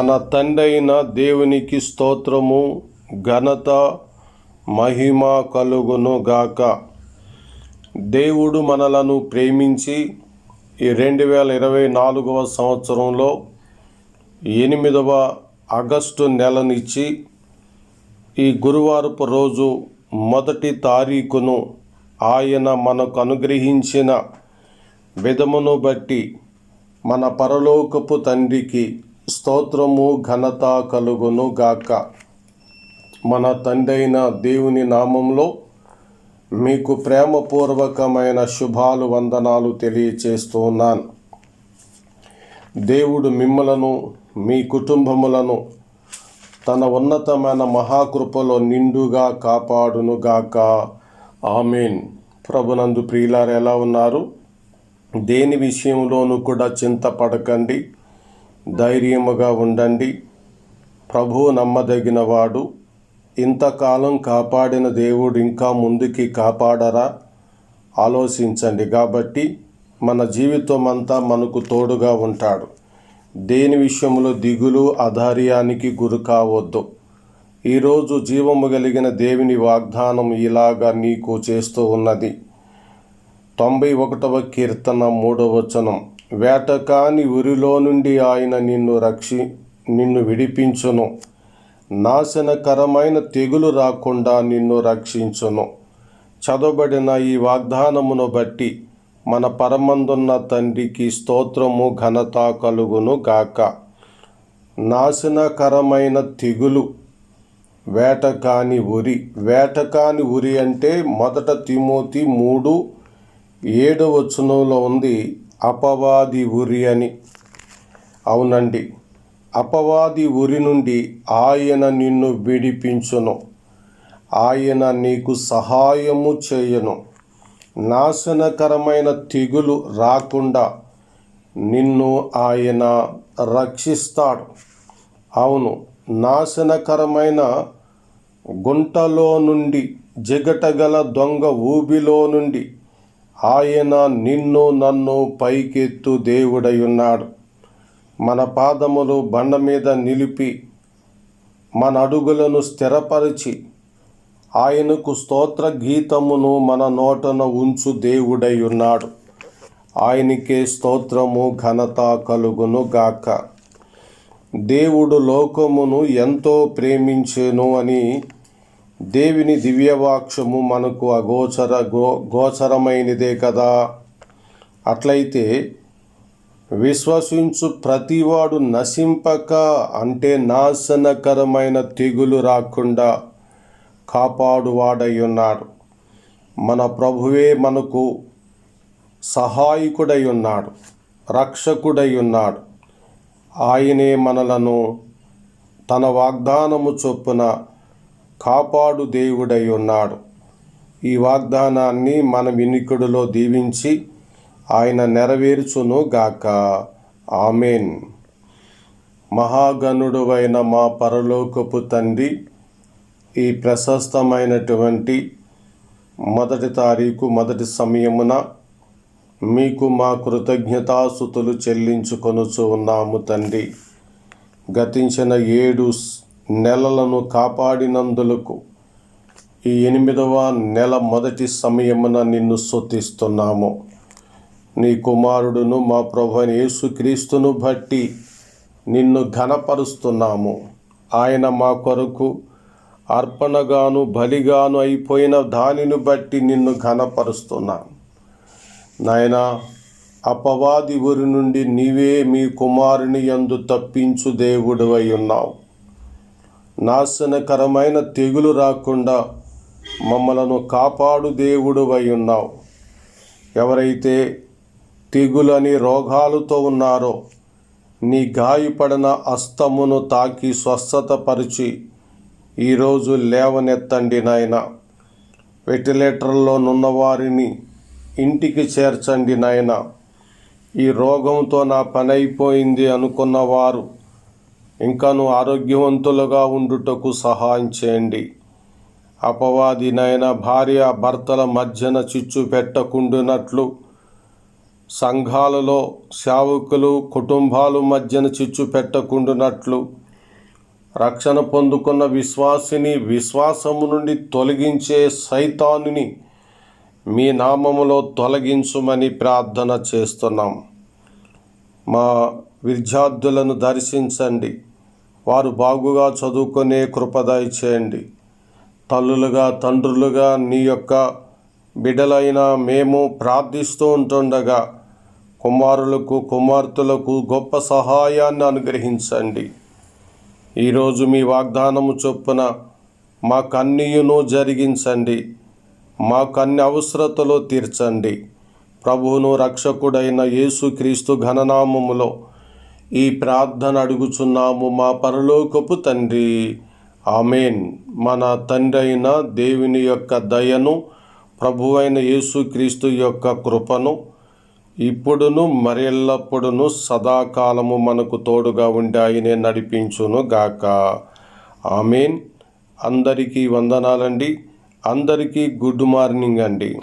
మన తండైన దేవునికి స్తోత్రము ఘనత మహిమ కలుగును గాక. దేవుడు మనలను ప్రేమించి ఈ రెండు వేల ఇరవై నాలుగవ సంవత్సరంలో ఎనిమిదవ ఆగస్టు నెలనిచ్చి ఈ గురువారపు రోజు మొదటి తారీఖును ఆయన మనకు అనుగ్రహించిన విధమును బట్టి మన పరలోకపు తండ్రికి స్తోత్రము ఘనత కలుగును గాక. మన తండైన దేవుని నామంలో మీకు ప్రేమపూర్వకమైన శుభాలు వందనాలు తెలియచేస్తున్నాను దేవుడు మిమ్మలను మీ కుటుంబములను తన ఉన్నతమైన మహాకృపలో నిండుగా కాపాడునుగాక ఆమెన్. ప్రభునందు ప్రియులారు ఎలా ఉన్నారు? దేని విషయంలోనూ కూడా చింతపడకండి. ధైర్యముగా ఉండండి. ప్రభు నమ్మదగినవాడు. ఇంతకాలం కాపాడిన దేవుడు ఇంకా ముందుకి కాపాడరా? ఆలోచించండి. కాబట్టి మన జీవితం అంతా మనకు తోడుగా ఉంటాడు. దేని విషయంలో దిగులు అధైర్యానికి గురి కావద్దు. ఈరోజు జీవము కలిగిన దేవుని వాగ్దానం ఇలాగా నీకు చేస్తూ ఉన్నది. తొంభై ఒకటవ కీర్తన మూడవ వచనం. వేటకాని ఉరిలో నుండి ఆయన నిన్ను రక్షి నిన్ను విడిపించును. నాశనకరమైన తెగులు రాకుండా నిన్ను రక్షించును. చదవబడిన ఈ వాగ్దానమును బట్టి మన పరమందున్న తండ్రికి స్తోత్రము ఘనత కలుగును గాక. నాశనకరమైన తెగులు వేటకాని ఉరి వేటకాని ఉరి అంటే మొదట తిమోతి మూడు ఏడు వచనంలో ఉంది అపవాది ఉరి అని. అవునండి. అపవాది ఉరి నుండి ఆయన నిన్ను విడిపించును. ఆయన నీకు సహాయము చేయను. నాశనకరమైన తెగులు రాకుండా నిన్ను ఆయన రక్షిస్తాడు. అవును నాశనకరమైన గుంటలో నుండి జిగటగల దొంగ ఊబిలో నుండి ఆయన నిన్ను నన్ను పైకెత్తు దేవుడై ఉన్నాడు మన పాదములు బండ మీద నిలిపి మన అడుగులను స్థిరపరిచి ఆయనకు స్తోత్ర గీతమును మన నోటన ఉంచు దేవుడై ఉన్నాడు ఆయనకే స్తోత్రము ఘనత కలుగును గాక. దేవుడు లోకమును ఎంతో ప్రేమించెను అని దేవుని దివ్యవాక్షము మనకు అగోచర గో గోచరమైనదే కదా? అట్లయితే విశ్వసించు ప్రతివాడు నశింపక అంటే నాశనకరమైన తెగులు రాకుండా కాపాడువాడై ఉన్నాడు మన ప్రభువే మనకు సహాయకుడై ఉన్నాడు రక్షకుడై ఉన్నాడు ఆయనే మనలను తన వాగ్దానము చొప్పున కాపాడు దేవుడై ఉన్నాడు. ఈ వాగ్దానాన్ని మన వినికుడిలో దీవించి ఆయన నెరవేర్చును గాక. ఆమెన్. మహాగణుడువైన మా పరలోకపు తండ్రి ఈ ప్రశస్తమైనటువంటి మొదటి తారీఖు మొదటి సమయమున మీకు మా కృతజ్ఞతాసుతులు చెల్లించుకొనుచు ఉన్నాము తండ్రి. గతించిన ఏడు నెలలను కాపాడినందులకు ఈ ఎనిమిదవ నెల మొదటి సమయమున నిన్ను స్తుతిస్తున్నాము. నీ కుమారుడును మా ప్రభుని యేసుక్రీస్తును బట్టి నిన్ను ఘనపరుస్తున్నాము. ఆయన మా కొరకు అర్పణగాను బలిగాను అయిపోయిన దానిని బట్టి నిన్ను ఘనపరుస్తున్నాం. నాయన అపవాది ఊరి నుండి నీవే మీ కుమారుని ఎందు తప్పించు దేవుడు అయి ఉన్నావు. నాశనకరమైన తెగులు రాకుండా మమ్మలను కాపాడు దేవుడు ఉన్నావు ఎవరైతే తెగులని రోగాలతో ఉన్నారో నీ గాయపడిన అస్తమును తాకి స్వస్థతపరిచి ఈరోజు లేవనెత్తండి నాయన. వెంటిలేటర్లో వారిని ఇంటికి చేర్చండి నాయన. ఈ రోగంతో నా పని అయిపోయింది అనుకున్నవారు ఇంకాను ఆరోగ్యవంతులుగా ఉండుటకు సహాయం చేయండి. అపవాది నాయన భార్య భర్తల మధ్యన చిచ్చు పెట్టకుండునట్లు సంఘాలలో సేవకులు కుటుంబాలు మధ్యన చిచ్చు పెట్టకుండునట్లు రక్షణ పొందుకున్న విశ్వాసిని విశ్వాసము నుండి తొలగించే సైతానుని మీ నామములో తొలగించుమని ప్రార్థన చేస్తున్నాం. మా విద్యార్థులను దర్శించండి. వారు బాగుగా చదువుకునే కృపదాయి చేయండి. తల్లులుగా తండ్రులుగా నీ యొక్క బిడ్డలైన మేము ప్రార్థిస్తూ ఉంటుండగా కుమారులకు కుమార్తెలకు గొప్ప సహాయాన్ని అనుగ్రహించండి. ఈరోజు మీ వాగ్దానము చొప్పున మా కన్నీయును జరిగించండి. మా కన్ని అవసరతలో తీర్చండి. ప్రభువును రక్షకుడైన యేసుక్రీస్తు ఘననామములో ఈ ప్రార్థన అడుగుచున్నాము మా పరలోకపు తండ్రి. ఆమెన్. మన తండ్రి అయిన దేవుని యొక్క దయను ప్రభువైన యేసుక్రీస్తు యొక్క కృపను ఇప్పుడును మరెల్లప్పుడును సదాకాలము మనకు తోడుగా ఉండి ఆయనే నడిపించును గాక. ఆమెన్. అందరికీ వందనాలండి. అందరికీ గుడ్ మార్నింగ్ అండి.